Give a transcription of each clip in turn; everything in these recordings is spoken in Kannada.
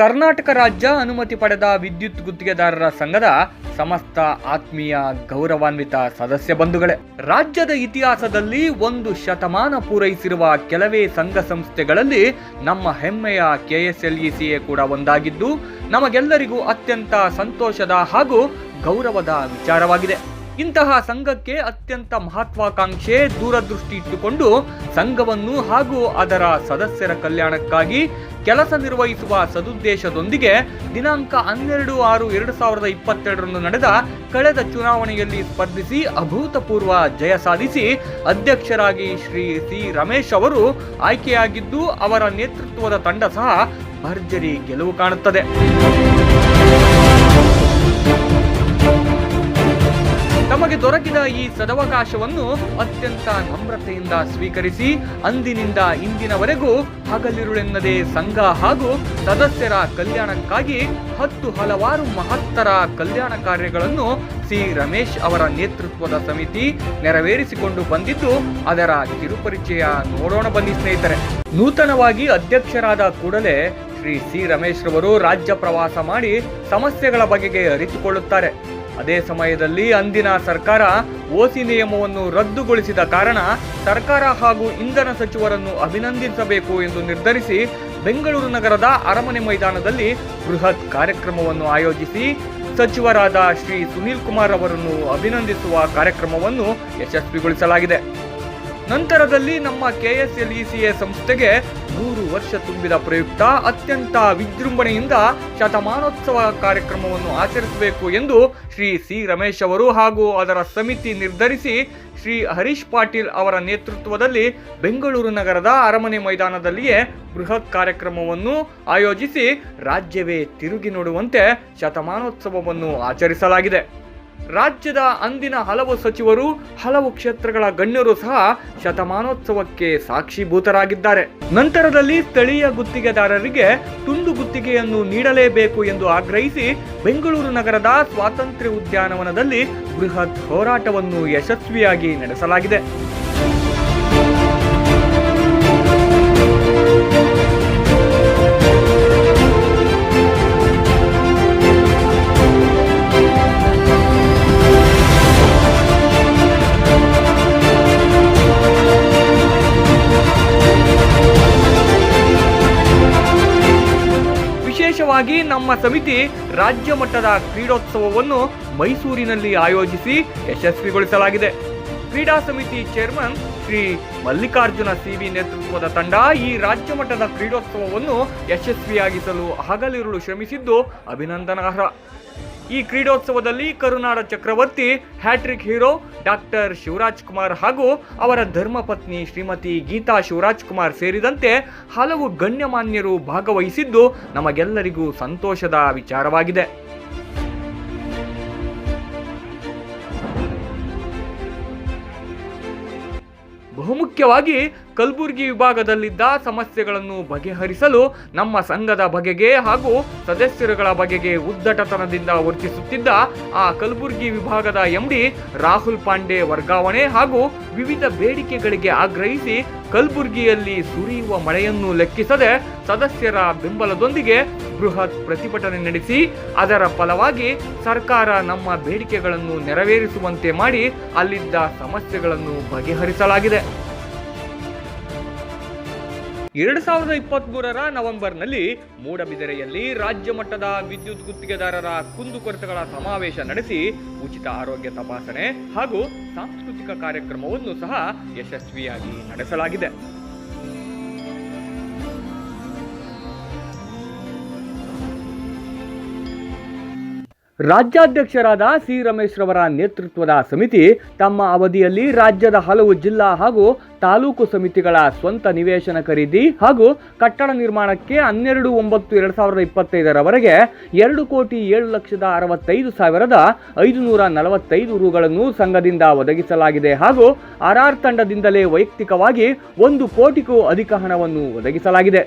ಕರ್ನಾಟಕ ರಾಜ್ಯ ಅನುಮತಿ ಪಡೆದ ವಿದ್ಯುತ್ ಗುತ್ತಿಗೆದಾರರ ಸಂಘದ ಸಮಸ್ತ ಆತ್ಮೀಯ ಗೌರವಾನ್ವಿತ ಸದಸ್ಯ ಬಂಧುಗಳೇ, ರಾಜ್ಯದ ಇತಿಹಾಸದಲ್ಲಿ ಒಂದು ಶತಮಾನ ಪೂರೈಸಿರುವ ಕೆಲವೇ ಸಂಘ ಸಂಸ್ಥೆಗಳಲ್ಲಿ ನಮ್ಮ ಹೆಮ್ಮೆಯ ಕೆಎಸ್ಎಲ್ಇಸಿಎ ಕೂಡ ಒಂದಾಗಿದ್ದು, ನಮಗೆಲ್ಲರಿಗೂ ಅತ್ಯಂತ ಸಂತೋಷದ ಹಾಗೂ ಗೌರವದ ವಿಚಾರವಾಗಿದೆ. ಇಂತಹ ಸಂಘಕ್ಕೆ ಅತ್ಯಂತ ಮಹತ್ವಾಕಾಂಕ್ಷೆ ದೂರದೃಷ್ಟಿ ಇಟ್ಟುಕೊಂಡು ಸಂಘವನ್ನು ಹಾಗೂ ಅದರ ಸದಸ್ಯರ ಕಲ್ಯಾಣಕ್ಕಾಗಿ ಕೆಲಸ ನಿರ್ವಹಿಸುವ ಸದುದ್ದೇಶದೊಂದಿಗೆ ದಿನಾಂಕ ಹನ್ನೆರಡು ಆರು ಎರಡು ಸಾವಿರದ ಇಪ್ಪತ್ತೆರಡರಂದು ನಡೆದ ಕಳೆದ ಚುನಾವಣೆಯಲ್ಲಿ ಸ್ಪರ್ಧಿಸಿ ಅಭೂತಪೂರ್ವ ಜಯ ಸಾಧಿಸಿ ಅಧ್ಯಕ್ಷರಾಗಿ ಶ್ರೀ ಸಿ ರಮೇಶ್ ಅವರು ಆಯ್ಕೆಯಾಗಿದ್ದು ಅವರ ನೇತೃತ್ವದ ತಂಡ ಸಹ ಭರ್ಜರಿ ಗೆಲುವು ಕಾಣುತ್ತದೆ. ತಮಗೆ ದೊರಕಿದ ಈ ಸದವಕಾಶವನ್ನು ಅತ್ಯಂತ ನಮ್ರತೆಯಿಂದ ಸ್ವೀಕರಿಸಿ ಅಂದಿನಿಂದ ಇಂದಿನವರೆಗೂ ಹಗಲಿರುಳೆನ್ನದೆ ಸಂಘ ಹಾಗೂ ಸದಸ್ಯರ ಕಲ್ಯಾಣಕ್ಕಾಗಿ ಹತ್ತು ಹಲವಾರು ಮಹತ್ತರ ಕಲ್ಯಾಣ ಕಾರ್ಯಗಳನ್ನು ಸಿ ರಮೇಶ್ ಅವರ ನೇತೃತ್ವದ ಸಮಿತಿ ನೆರವೇರಿಸಿಕೊಂಡು ಬಂದಿದ್ದು, ಅದರ ಕಿರುಪರಿಚಯ ನೋಡೋಣ ಬನ್ನಿ ಸ್ನೇಹಿತರೆ. ನೂತನವಾಗಿ ಅಧ್ಯಕ್ಷರಾದ ಕೂಡಲೇ ಶ್ರೀ ಸಿ ರಮೇಶ್ ರವರು ರಾಜ್ಯ ಪ್ರವಾಸ ಮಾಡಿ ಸಮಸ್ಯೆಗಳ ಬಗೆಗೆ ಅರಿತುಕೊಳ್ಳುತ್ತಾರೆ. ಅದೇ ಸಮಯದಲ್ಲಿ ಅಂದಿನ ಸರ್ಕಾರ ಓಸಿ ನಿಯಮವನ್ನು ರದ್ದುಗೊಳಿಸಿದ ಕಾರಣ ಸರ್ಕಾರ ಹಾಗೂ ಇಂಧನ ಸಚಿವರನ್ನು ಅಭಿನಂದಿಸಬೇಕು ಎಂದು ನಿರ್ಧರಿಸಿ ಬೆಂಗಳೂರು ನಗರದ ಅರಮನೆ ಮೈದಾನದಲ್ಲಿ ಬೃಹತ್ ಕಾರ್ಯಕ್ರಮವನ್ನು ಆಯೋಜಿಸಿ ಸಚಿವರಾದ ಶ್ರೀ ಸುನೀಲ್ ಕುಮಾರ್ ಅವರನ್ನು ಅಭಿನಂದಿಸುವ ಕಾರ್ಯಕ್ರಮವನ್ನು ಯಶಸ್ವಿಗೊಳಿಸಲಾಗಿದೆ. ನಂತರದಲ್ಲಿ ನಮ್ಮ ಕೆಎಸ್ಎಲ್ಇಸಿಎ ಸಂಸ್ಥೆಗೆ ಮೂರು ವರ್ಷ ತುಂಬಿದ ಪ್ರಯುಕ್ತ ಅತ್ಯಂತ ವಿಜೃಂಭಣೆಯಿಂದ ಶತಮಾನೋತ್ಸವ ಕಾರ್ಯಕ್ರಮವನ್ನು ಆಚರಿಸಬೇಕು ಎಂದು ಶ್ರೀ ಸಿ ರಮೇಶ್ ಅವರು ಹಾಗೂ ಅದರ ಸಮಿತಿ ನಿರ್ಧರಿಸಿ ಶ್ರೀ ಹರೀಶ್ ಪಾಟೀಲ್ ಅವರ ನೇತೃತ್ವದಲ್ಲಿ ಬೆಂಗಳೂರು ನಗರದ ಅರಮನೆ ಮೈದಾನದಲ್ಲಿಯೇ ಬೃಹತ್ ಕಾರ್ಯಕ್ರಮವನ್ನು ಆಯೋಜಿಸಿ ರಾಜ್ಯವೇ ತಿರುಗಿ ನೋಡುವಂತೆ ಶತಮಾನೋತ್ಸವವನ್ನು ಆಚರಿಸಲಾಗಿದೆ. ರಾಜ್ಯದ ಅಂದಿನ ಹಲವು ಸಚಿವರು, ಹಲವು ಕ್ಷೇತ್ರಗಳ ಗಣ್ಯರು ಸಹ ಶತಮಾನೋತ್ಸವಕ್ಕೆ ಸಾಕ್ಷಿಭೂತರಾಗಿದ್ದಾರೆ. ನಂತರದಲ್ಲಿ ಸ್ಥಳೀಯ ಗುತ್ತಿಗೆದಾರರಿಗೆ ತುಂಡು ಗುತ್ತಿಗೆಯನ್ನು ನೀಡಲೇಬೇಕು ಎಂದು ಆಗ್ರಹಿಸಿ ಬೆಂಗಳೂರು ನಗರದ ಸ್ವಾತಂತ್ರ್ಯ ಉದ್ಯಾನವನದಲ್ಲಿ ಬೃಹತ್ ಹೋರಾಟವನ್ನು ಯಶಸ್ವಿಯಾಗಿ ನಡೆಸಲಾಗಿದೆ. ವಿಶೇಷವಾಗಿ ನಮ್ಮ ಸಮಿತಿ ರಾಜ್ಯ ಮಟ್ಟದ ಕ್ರೀಡೋತ್ಸವವನ್ನು ಮೈಸೂರಿನಲ್ಲಿ ಆಯೋಜಿಸಿ ಯಶಸ್ವಿಗೊಳಿಸಲಾಗಿದೆ. ಕ್ರೀಡಾ ಸಮಿತಿ ಚೇರ್ಮನ್ ಶ್ರೀ ಮಲ್ಲಿಕಾರ್ಜುನ ಸಿವಿ ನೇತೃತ್ವದ ತಂಡ ಈ ರಾಜ್ಯ ಮಟ್ಟದ ಕ್ರೀಡೋತ್ಸವವನ್ನು ಯಶಸ್ವಿಯಾಗಿಸಲು ಹಗಲಿರುಳು ಶ್ರಮಿಸಿದ್ದು ಅಭಿನಂದನಾರ್ಹ. ಈ ಕ್ರೀಡೋತ್ಸವದಲ್ಲಿ ಕರುನಾಡ ಚಕ್ರವರ್ತಿ hattrick hero doctor Shivaraj Kumar ಹಾಗೂ ಅವರ ಧರ್ಮಪತ್ನಿ ಶ್ರೀಮತಿ ಗೀತಾ ಶಿವರಾಜ್ ಕುಮಾರ್ ಸೇರಿದಂತೆ ಹಲವು ಗಣ್ಯಮಾನ್ಯರು ಭಾಗವಹಿಸಿದ್ದು ನಮಗೆಲ್ಲರಿಗೂ ಸಂತೋಷದ ವಿಚಾರವಾಗಿದೆ. ಬಹುಮುಖ್ಯವಾಗಿ ಕಲಬುರಗಿ ವಿಭಾಗದಲ್ಲಿದ್ದ ಸಮಸ್ಯೆಗಳನ್ನು ಬಗೆಹರಿಸಲು ನಮ್ಮ ಸಂಘದ ಬಗೆಗೆ ಹಾಗೂ ಸದಸ್ಯರುಗಳ ಬಗೆಗೆ ಉದ್ದಟತನದಿಂದ ವರ್ತಿಸುತ್ತಿದ್ದ ಆ ಕಲಬುರಗಿ ವಿಭಾಗದ ಎಂಡಿ ರಾಹುಲ್ ಪಾಂಡೆ ವರ್ಗಾವಣೆ ಹಾಗೂ ವಿವಿಧ ಬೇಡಿಕೆಗಳಿಗೆ ಆಗ್ರಹಿಸಿ ಕಲಬುರಗಿಯಲ್ಲಿ ಸುರಿಯುವ ಮಳೆಯನ್ನು ಲೆಕ್ಕಿಸದೆ ಸದಸ್ಯರ ಬೆಂಬಲದೊಂದಿಗೆ ಬೃಹತ್ ಪ್ರತಿಭಟನೆ ನಡೆಸಿ, ಅದರ ಫಲವಾಗಿ ಸರ್ಕಾರ ನಮ್ಮ ಬೇಡಿಕೆಗಳನ್ನು ನೆರವೇರಿಸುವಂತೆ ಮಾಡಿ ಅಲ್ಲಿದ್ದ ಸಮಸ್ಯೆಗಳನ್ನು ಬಗೆಹರಿಸಲಾಗಿದೆ. ಎರಡು ಸಾವಿರದ ಇಪ್ಪತ್ತ್ ಮೂರರ ನವೆಂಬರ್ನಲ್ಲಿ ಮೂಡಬಿದಿರೆಯಲ್ಲಿ ರಾಜ್ಯ ಮಟ್ಟದ ವಿದ್ಯುತ್ ಗುತ್ತಿಗೆದಾರರ ಕುಂದುಕೊರತೆಗಳ ಸಮಾವೇಶ ನಡೆಸಿ ಉಚಿತ ಆರೋಗ್ಯ ತಪಾಸಣೆ ಹಾಗೂ ಸಾಂಸ್ಕೃತಿಕ ಕಾರ್ಯಕ್ರಮವನ್ನು ಸಹ ಯಶಸ್ವಿಯಾಗಿ ನಡೆಸಲಾಗಿದೆ. ರಾಜ್ಯಾಧ್ಯಕ್ಷರಾದ ಸಿ ರಮೇಶ್ ರವರ ನೇತೃತ್ವದ ಸಮಿತಿ ತಮ್ಮ ಅವಧಿಯಲ್ಲಿ ರಾಜ್ಯದ ಹಲವು ಜಿಲ್ಲಾ ಹಾಗೂ ತಾಲೂಕು ಸಮಿತಿಗಳ ಸ್ವಂತ ನಿವೇಶನ ಖರೀದಿ ಹಾಗೂ ಕಟ್ಟಡ ನಿರ್ಮಾಣಕ್ಕೆ ಹನ್ನೆರಡು, ಒಂಬತ್ತು, ಎರಡು ಸಾವಿರದ ಇಪ್ಪತ್ತೈದರವರೆಗೆ ಎರಡು ಕೋಟಿ ಏಳು ಲಕ್ಷದ ಅರವತ್ತೈದು ಸಾವಿರದ ಐದುನೂರ ನಲವತ್ತೈದು ರುಗಳನ್ನು ಸಂಘದಿಂದ ಒದಗಿಸಲಾಗಿದೆ ಹಾಗೂ ಆರ್ಆರ್ ತಂಡದಿಂದಲೇ ವೈಯಕ್ತಿಕವಾಗಿ ಒಂದು ಕೋಟಿಗೂ ಅಧಿಕ ಹಣವನ್ನು ಒದಗಿಸಲಾಗಿದೆ.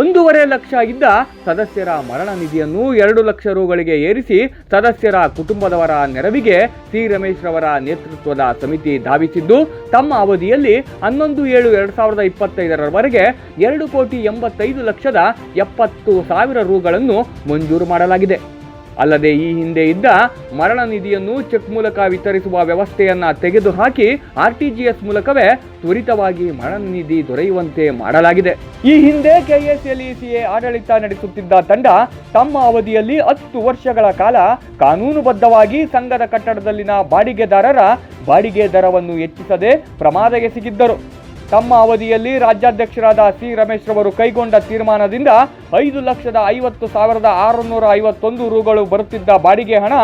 ಒಂದೂವರೆ ಲಕ್ಷ ಇದ್ದ ಸದಸ್ಯರ ಮರಣ ನಿಧಿಯನ್ನು ಎರಡು ಲಕ್ಷ ರುಗಳಿಗೆ ಏರಿಸಿ ಸದಸ್ಯರ ಕುಟುಂಬದವರ ನೆರವಿಗೆ ಸಿ ರಮೇಶ್ ರವರ ನೇತೃತ್ವದ ಸಮಿತಿ ಧಾವಿಸಿದ್ದು, ತಮ್ಮ ಅವಧಿಯಲ್ಲಿ ಹನ್ನೊಂದು ಏಳು ಎರಡು ಸಾವಿರದ ಇಪ್ಪತ್ತೈದರವರೆಗೆ ಎರಡು ಕೋಟಿ ಎಂಬತ್ತೈದು ಲಕ್ಷದ ಎಪ್ಪತ್ತು ಸಾವಿರ ರುಗಳನ್ನು ಮಂಜೂರು ಮಾಡಲಾಗಿದೆ. ಅಲ್ಲದೆ ಈ ಹಿಂದೆ ಇದ್ದ ಮರಣ ನಿಧಿಯನ್ನು ಚೆಕ್ ಮೂಲಕ ವಿತರಿಸುವ ವ್ಯವಸ್ಥೆಯನ್ನ ತೆಗೆದುಹಾಕಿ ಆರ್ಟಿಜಿಎಸ್ ಮೂಲಕವೇ ತ್ವರಿತವಾಗಿ ಮರಣ ನಿಧಿ ದೊರೆಯುವಂತೆ ಮಾಡಲಾಗಿದೆ. ಈ ಹಿಂದೆ ಕೆಎಸ್ಎಲ್ಇಸಿಎ ಆಡಳಿತ ನಡೆಸುತ್ತಿದ್ದ ತಂಡ ತಮ್ಮ ಅವಧಿಯಲ್ಲಿ ಹತ್ತು ವರ್ಷಗಳ ಕಾಲ ಕಾನೂನುಬದ್ಧವಾಗಿ ಸಂಘದ ಕಟ್ಟಡದಲ್ಲಿನ ಬಾಡಿಗೆದಾರರ ಬಾಡಿಗೆ ದರವನ್ನು ಹೆಚ್ಚಿಸದೆ ಪ್ರಮಾದ ಎಸಗಿದ್ದರು ತಮ್ಮ ಅವಧಿಯಲ್ಲಿ ರಾಜ್ಯಾಧ್ಯಕ್ಷರಾದ ಸಿ ರಮೇಶ್ ರವರು ಕೈಗೊಂಡ ತೀರ್ಮಾನದಿಂದ ಐದು ಲಕ್ಷದ ಐವತ್ತು ಸಾವಿರದ ಆರುನೂರ ಐವತ್ತೊಂದು ರುಗಳು ಬರುತ್ತಿದ್ದ ಬಾಡಿಗೆ ಹಣ,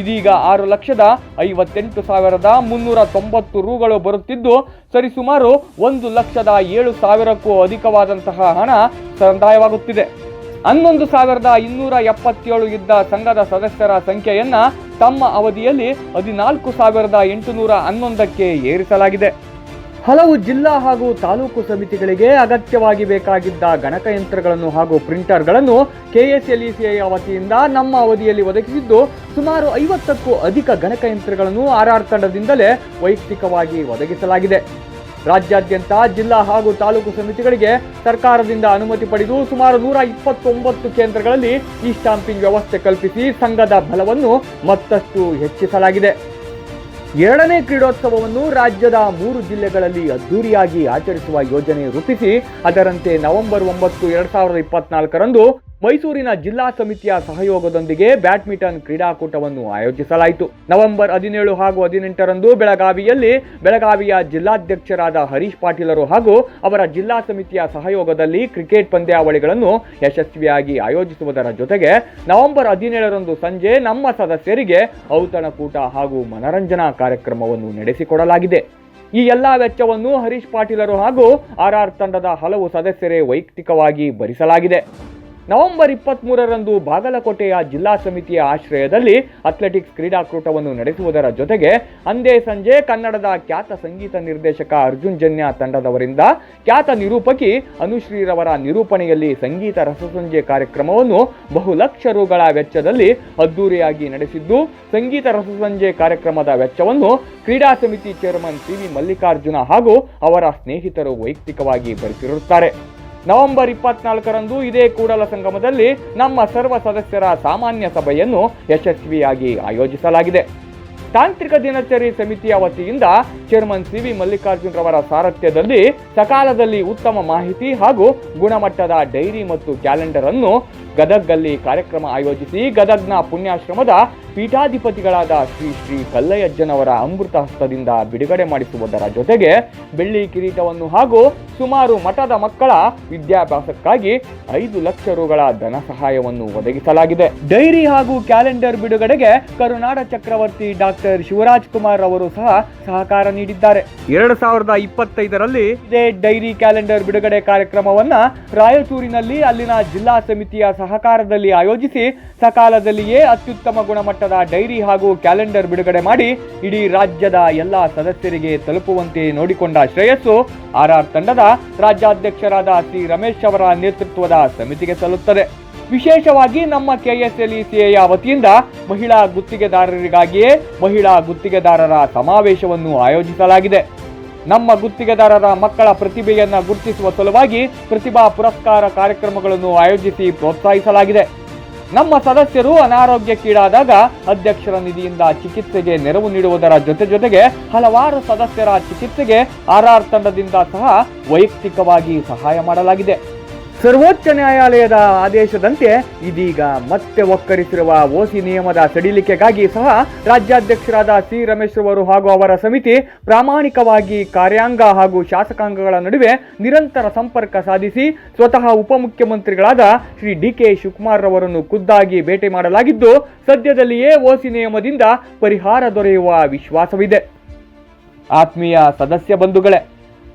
ಇದೀಗ ಆರು ಲಕ್ಷದ ಐವತ್ತೆಂಟು ಸಾವಿರದ ಮುನ್ನೂರ ತೊಂಬತ್ತು ರುಗಳು ಬರುತ್ತಿದ್ದು, ಸರಿಸುಮಾರು ಒಂದು ಲಕ್ಷದ ಏಳು ಸಾವಿರಕ್ಕೂ ಅಧಿಕವಾದಂತಹ ಹಣ ಸಂದಾಯವಾಗುತ್ತಿದೆ. ಹನ್ನೊಂದು ಸಾವಿರದ ಇನ್ನೂರ ಎಪ್ಪತ್ತೇಳು ಇದ್ದ ಸಂಘದ ಸದಸ್ಯರ ಸಂಖ್ಯೆಯನ್ನು ತಮ್ಮ ಅವಧಿಯಲ್ಲಿ ಹದಿನಾಲ್ಕು ಸಾವಿರದ ಎಂಟುನೂರ ಹನ್ನೊಂದಕ್ಕೆ ಏರಿಸಲಾಗಿದೆ. ಹಲವು ಜಿಲ್ಲಾ ಹಾಗೂ ತಾಲೂಕು ಸಮಿತಿಗಳಿಗೆ ಅಗತ್ಯವಾಗಿ ಬೇಕಾಗಿದ್ದ ಗಣಕಯಂತ್ರಗಳನ್ನು ಹಾಗೂ ಪ್ರಿಂಟರ್ಗಳನ್ನು ಕೆಎಸ್ಎಲ್ಇಸಿಐ ವತಿಯಿಂದ ನಮ್ಮ ಅವಧಿಯಲ್ಲಿ ಒದಗಿಸಿದ್ದು ಸುಮಾರು ಐವತ್ತಕ್ಕೂ ಅಧಿಕ ಗಣಕಯಂತ್ರಗಳನ್ನು ಆರ್ಆರ್ ತಂಡದಿಂದಲೇ ವೈಯಕ್ತಿಕವಾಗಿ ಒದಗಿಸಲಾಗಿದೆ. ರಾಜ್ಯಾದ್ಯಂತ ಜಿಲ್ಲಾ ಹಾಗೂ ತಾಲೂಕು ಸಮಿತಿಗಳಿಗೆ ಸರ್ಕಾರದಿಂದ ಅನುಮತಿ ಪಡೆದು ಸುಮಾರು ನೂರ ಇಪ್ಪತ್ತೊಂಬತ್ತು ಕೇಂದ್ರಗಳಲ್ಲಿ ಈ ಸ್ಟಾಂಪಿಂಗ್ ವ್ಯವಸ್ಥೆ ಕಲ್ಪಿಸಿ ಸಂಘದ ಬಲವನ್ನು ಮತ್ತಷ್ಟು ಹೆಚ್ಚಿಸಲಾಗಿದೆ. ಎರಡನೇ ಕ್ರೀಡೋತ್ಸವವನ್ನು ರಾಜ್ಯದ ಮೂರು ಜಿಲ್ಲೆಗಳಲ್ಲಿ ಅದ್ದೂರಿಯಾಗಿ ಆಚರಿಸುವ ಯೋಜನೆ ರೂಪಿಸಿ, ಅದರಂತೆ ನವೆಂಬರ್ ಒಂಬತ್ತು, ಎರಡ್ ಸಾವಿರದ ಇಪ್ಪತ್ನಾಲ್ಕರಂದು ಮೈಸೂರಿನ ಜಿಲ್ಲಾ ಸಮಿತಿಯ ಸಹಯೋಗದೊಂದಿಗೆ ಬ್ಯಾಡ್ಮಿಂಟನ್ ಕ್ರೀಡಾಕೂಟವನ್ನು ಆಯೋಜಿಸಲಾಯಿತು. ನವೆಂಬರ್ ಹದಿನೇಳು ಹಾಗೂ ಹದಿನೆಂಟರಂದು ಬೆಳಗಾವಿಯಲ್ಲಿ ಬೆಳಗಾವಿಯ ಜಿಲ್ಲಾಧ್ಯಕ್ಷರಾದ ಹರೀಶ್ ಪಾಟೀಲರು ಹಾಗೂ ಅವರ ಜಿಲ್ಲಾ ಸಮಿತಿಯ ಸಹಯೋಗದಲ್ಲಿ ಕ್ರಿಕೆಟ್ ಪಂದ್ಯಾವಳಿಗಳನ್ನು ಯಶಸ್ವಿಯಾಗಿ ಆಯೋಜಿಸುವುದರ ಜೊತೆಗೆ ನವೆಂಬರ್ ಹದಿನೇಳರಂದು ಸಂಜೆ ನಮ್ಮ ಸದಸ್ಯರಿಗೆ ಔತಣಕೂಟ ಹಾಗೂ ಮನರಂಜನಾ ಕಾರ್ಯಕ್ರಮವನ್ನು ನಡೆಸಿಕೊಡಲಾಗಿದೆ. ಈ ಎಲ್ಲ ವೆಚ್ಚವನ್ನು ಹರೀಶ್ ಪಾಟೀಲರು ಹಾಗೂ ಆರ್ ತಂಡದ ಹಲವು ಸದಸ್ಯರೇ ವೈಯಕ್ತಿಕವಾಗಿ ಭರಿಸಲಾಗಿದೆ. ನವೆಂಬರ್ ಇಪ್ಪತ್ತ್ಮೂರರಂದು ಬಾಗಲಕೋಟೆಯ ಜಿಲ್ಲಾ ಸಮಿತಿಯ ಆಶ್ರಯದಲ್ಲಿ ಅಥ್ಲೆಟಿಕ್ಸ್ ಕ್ರೀಡಾಕೂಟವನ್ನು ನಡೆಸುವುದರ ಜೊತೆಗೆ ಅಂದೇ ಸಂಜೆ ಕನ್ನಡದ ಖ್ಯಾತ ಸಂಗೀತ ನಿರ್ದೇಶಕ ಅರ್ಜುನ್ ಜನ್ಯ ತಂಡದವರಿಂದ ಖ್ಯಾತ ನಿರೂಪಕಿ ಅನುಶ್ರೀರವರ ನಿರೂಪಣೆಯಲ್ಲಿ ಸಂಗೀತ ರಸಸಂಜೆ ಕಾರ್ಯಕ್ರಮವನ್ನು ಬಹುಲಕ್ಷ ರುಗಳ ವೆಚ್ಚದಲ್ಲಿ ಅದ್ದೂರಿಯಾಗಿ ನಡೆಸಿದ್ದು, ಸಂಗೀತ ರಸಸಂಜೆ ಕಾರ್ಯಕ್ರಮದ ವೆಚ್ಚವನ್ನು ಕ್ರೀಡಾ ಸಮಿತಿ ಚೇರ್ಮನ್ ಸಿ ವಿ ಮಲ್ಲಿಕಾರ್ಜುನ ಹಾಗೂ ಅವರ ಸ್ನೇಹಿತರು ವೈಯಕ್ತಿಕವಾಗಿ ಭರಿಸಿರುತ್ತಾರೆ. ನವೆಂಬರ್ ಇಪ್ಪತ್ನಾಲ್ಕರಂದು ಇದೇ ಕೂಡಲ ಸಂಗಮದಲ್ಲಿ ನಮ್ಮ ಸರ್ವ ಸದಸ್ಯರ ಸಾಮಾನ್ಯ ಸಭೆಯನ್ನು ಯಶಸ್ವಿಯಾಗಿ ಆಯೋಜಿಸಲಾಗಿದೆ. ತಾಂತ್ರಿಕ ದಿನಚರಿ ಸಮಿತಿಯ ವತಿಯಿಂದ ಚೇರ್ಮನ್ ಸಿ ವಿ ಮಲ್ಲಿಕಾರ್ಜುನ್ ರವರ ಸಾರಥ್ಯದಲ್ಲಿ ಸಕಾಲದಲ್ಲಿ ಉತ್ತಮ ಮಾಹಿತಿ ಹಾಗೂ ಗುಣಮಟ್ಟದ ಡೈರಿ ಮತ್ತು ಕ್ಯಾಲೆಂಡರ್ ಅನ್ನು ಗದಗ್ಗಲ್ಲಿ ಕಾರ್ಯಕ್ರಮ ಆಯೋಜಿಸಿ ಗದಗ್ನ ಪುಣ್ಯಾಶ್ರಮದ ಪೀಠಾಧಿಪತಿಗಳಾದ ಶ್ರೀ ಶ್ರೀ ಕಲ್ಲಯ್ಯಜ್ಜನವರ ಅಮೃತ ಹಸ್ತದಿಂದ ಬಿಡುಗಡೆ ಮಾಡಿಸುವುದರ ಜೊತೆಗೆ ಬೆಳ್ಳಿ ಕಿರೀಟವನ್ನು ಹಾಗೂ ಸುಮಾರು ಮಠದ ಮಕ್ಕಳ ವಿದ್ಯಾಭ್ಯಾಸಕ್ಕಾಗಿ ಐದು ಲಕ್ಷ ರುಗಳ ಧನ ಸಹಾಯವನ್ನು ಒದಗಿಸಲಾಗಿದೆ. ಡೈರಿ ಹಾಗೂ ಕ್ಯಾಲೆಂಡರ್ ಬಿಡುಗಡೆಗೆ ಕರುನಾಡ ಚಕ್ರವರ್ತಿ ಡಾಕ್ಟರ್ ಶಿವರಾಜ್ ಕುಮಾರ್ ಅವರು ಸಹ ಸಹಕಾರ ನೀಡಿದ್ದಾರೆ. ಎರಡು ಸಾವಿರದ ಇಪ್ಪತ್ತೈದರಲ್ಲಿ ಇದೇ ಡೈರಿ ಕ್ಯಾಲೆಂಡರ್ ಬಿಡುಗಡೆ ಕಾರ್ಯಕ್ರಮವನ್ನ ರಾಯಚೂರಿನಲ್ಲಿ ಅಲ್ಲಿನ ಜಿಲ್ಲಾ ಸಮಿತಿಯ ಸಹಕಾರದಲ್ಲಿ ಆಯೋಜಿಸಿ ಸಕಾಲದಲ್ಲಿಯೇ ಅತ್ಯುತ್ತಮ ಗುಣಮಟ್ಟದ ಡೈರಿ ಹಾಗೂ ಕ್ಯಾಲೆಂಡರ್ ಬಿಡುಗಡೆ ಮಾಡಿ ಇಡೀ ರಾಜ್ಯದ ಎಲ್ಲಾ ಸದಸ್ಯರಿಗೆ ತಲುಪುವಂತೆ ನೋಡಿಕೊಂಡ ಶ್ರೇಯಸ್ಸು ಆರ್ ತಂಡದ ರಾಜ್ಯಾಧ್ಯಕ್ಷರಾದ ಸಿ ರಮೇಶ್ ಅವರ ನೇತೃತ್ವದ ಸಮಿತಿಗೆ ಸಲ್ಲುತ್ತದೆ ವಿಶೇಷವಾಗಿ ನಮ್ಮ ಕೆಎಸ್ಎಲ್ಇಸಿಎಯ ವತಿಯಿಂದ ಮಹಿಳಾ ಗುತ್ತಿಗೆದಾರರಿಗಾಗಿಯೇ ಮಹಿಳಾ ಗುತ್ತಿಗೆದಾರರ ಸಮಾವೇಶವನ್ನು ಆಯೋಜಿಸಲಾಗಿದೆ. ನಮ್ಮ ಗುತ್ತಿಗೆದಾರರ ಮಕ್ಕಳ ಪ್ರತಿಭೆಯನ್ನು ಗುರುತಿಸುವ ಸಲುವಾಗಿ ಪ್ರತಿಭಾ ಪುರಸ್ಕಾರ ಕಾರ್ಯಕ್ರಮಗಳನ್ನು ಆಯೋಜಿಸಿ ಪ್ರೋತ್ಸಾಹಿಸಲಾಗಿದೆ. ನಮ್ಮ ಸದಸ್ಯರು ಅನಾರೋಗ್ಯಕ್ಕೀಡಾದಾಗ ಅಧ್ಯಕ್ಷರ ನಿಧಿಯಿಂದ ಚಿಕಿತ್ಸೆಗೆ ನೆರವು ನೀಡುವುದರ ಜೊತೆ ಜೊತೆಗೆ ಹಲವಾರು ಸದಸ್ಯರ ಚಿಕಿತ್ಸೆಗೆ ಆರ್ಆರ್ ತಂಡದಿಂದ ಸಹ ವೈಯಕ್ತಿಕವಾಗಿ ಸಹಾಯ ಮಾಡಲಾಗಿದೆ. ಸರ್ವೋಚ್ಚ ನ್ಯಾಯಾಲಯದ ಆದೇಶದಂತೆ ಇದೀಗ ಮತ್ತೆ ಒಕ್ಕರಿಸಿರುವ ಓಸಿ ನಿಯಮದ ಸಡಿಲಿಕೆಗಾಗಿ ಸಹ ರಾಜ್ಯಾಧ್ಯಕ್ಷರಾದ ಸಿ ರಮೇಶ್ ಅವರು ಹಾಗೂ ಅವರ ಸಮಿತಿ ಪ್ರಾಮಾಣಿಕವಾಗಿ ಕಾರ್ಯಾಂಗ ಹಾಗೂ ಶಾಸಕಾಂಗಗಳ ನಡುವೆ ನಿರಂತರ ಸಂಪರ್ಕ ಸಾಧಿಸಿ ಸ್ವತಃ ಉಪಮುಖ್ಯಮಂತ್ರಿಗಳಾದ ಶ್ರೀ ಡಿ ಕೆ ಶಿವಕುಮಾರ್ ರವರನ್ನು ಖುದ್ದಾಗಿ ಭೇಟಿ ಮಾಡಲಾಗಿದ್ದು, ಸದ್ಯದಲ್ಲಿಯೇ ಓಸಿ ನಿಯಮದಿಂದ ಪರಿಹಾರ ದೊರೆಯುವ ವಿಶ್ವಾಸವಿದೆ. ಆತ್ಮೀಯ ಸದಸ್ಯ ಬಂಧುಗಳೇ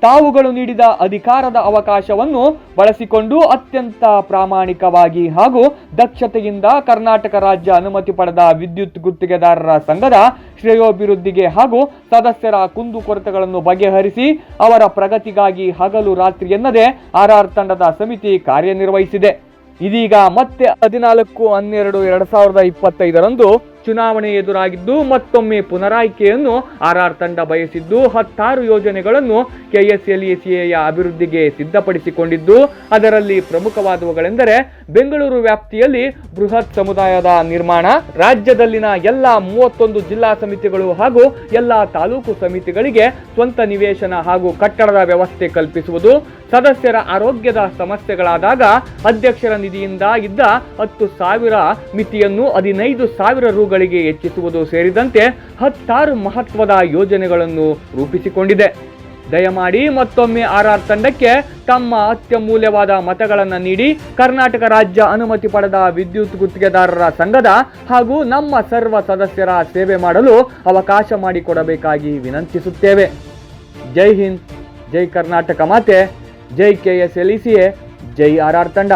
ತಾವುಗಳು ನೀಡಿದ ಅಧಿಕಾರದ ಅವಕಾಶವನ್ನು ಬಳಸಿಕೊಂಡು ಅತ್ಯಂತ ಪ್ರಾಮಾಣಿಕವಾಗಿ ಹಾಗೂ ದಕ್ಷತೆಯಿಂದ ಕರ್ನಾಟಕ ರಾಜ್ಯ ಅನುಮತಿ ಪಡೆದ ವಿದ್ಯುತ್ ಗುತ್ತಿಗೆದಾರರ ಸಂಘದ ಶ್ರೇಯೋಭಿವೃದ್ಧಿಗೆ ಹಾಗೂ ಸದಸ್ಯರ ಕುಂದುಕೊರತೆಗಳನ್ನು ಬಗೆಹರಿಸಿ ಅವರ ಪ್ರಗತಿಗಾಗಿ ಹಗಲು ರಾತ್ರಿ ಎನ್ನದೆ ಆರ್ಆರ್ ತಂಡದ ಸಮಿತಿ ಕಾರ್ಯನಿರ್ವಹಿಸಿದೆ. ಇದೀಗ ಮತ್ತೆ ಹದಿನಾಲ್ಕು ಹನ್ನೆರಡು ಎರಡ್ ಸಾವಿರದ ಇಪ್ಪತ್ತೈದರಂದು ಚುನಾವಣೆ ಎದುರಾಗಿದ್ದು ಮತ್ತೊಮ್ಮೆ ಪುನರಾಯ್ಕೆಯನ್ನು ಆರ್ ತಂಡ ಬಯಸಿದ್ದು ಹತ್ತಾರು ಯೋಜನೆಗಳನ್ನು ಕೆಎಸ್ಎಲ್ಇಸಿಎಯ ಅಭಿವೃದ್ಧಿಗೆ ಸಿದ್ಧಪಡಿಸಿಕೊಂಡಿದ್ದು, ಅದರಲ್ಲಿ ಪ್ರಮುಖವಾದವುಗಳೆಂದರೆ ಬೆಂಗಳೂರು ವ್ಯಾಪ್ತಿಯಲ್ಲಿ ಬೃಹತ್ ಸಮುದಾಯದ ನಿರ್ಮಾಣ, ರಾಜ್ಯದಲ್ಲಿನ ಎಲ್ಲ ಮೂವತ್ತೊಂದು ಜಿಲ್ಲಾ ಸಮಿತಿಗಳು ಹಾಗೂ ಎಲ್ಲ ತಾಲೂಕು ಸಮಿತಿಗಳಿಗೆ ಸ್ವಂತ ನಿವೇಶನ ಹಾಗೂ ಕಟ್ಟಡದ ವ್ಯವಸ್ಥೆ ಕಲ್ಪಿಸುವುದು, ಸದಸ್ಯರ ಆರೋಗ್ಯದ ಸಮಸ್ಯೆಗಳಾದಾಗ ಅಧ್ಯಕ್ಷರ ನಿಧಿಯಿಂದ ಇದ್ದ ಹತ್ತು ಸಾವಿರ ಮಿತಿಯನ್ನು ಹದಿನೈದು ಸಾವಿರ ರುಗಳಿಗೆ ಹೆಚ್ಚಿಸುವುದು ಸೇರಿದಂತೆ ಹತ್ತಾರು ಮಹತ್ವದ ಯೋಜನೆಗಳನ್ನು ರೂಪಿಸಿಕೊಂಡಿದೆ. ದಯಮಾಡಿ ಮತ್ತೊಮ್ಮೆ ಆರ್ಆರ್ ತಂಡಕ್ಕೆ ತಮ್ಮ ಅತ್ಯಮೂಲ್ಯವಾದ ಮತಗಳನ್ನು ನೀಡಿ ಕರ್ನಾಟಕ ರಾಜ್ಯ ಅನುಮತಿ ಪಡೆದ ವಿದ್ಯುತ್ ಗುತ್ತಿಗೆದಾರರ ಸಂಘದ ಹಾಗೂ ನಮ್ಮ ಸರ್ವ ಸದಸ್ಯರ ಸೇವೆ ಮಾಡಲು ಅವಕಾಶ ಮಾಡಿಕೊಡಬೇಕಾಗಿ ವಿನಂತಿಸುತ್ತೇವೆ. ಜೈ ಹಿಂದ್, ಜೈ ಕರ್ನಾಟಕ ಮಾತೆ, ಜೈ K S L C A, Jai R R ತಂಡ.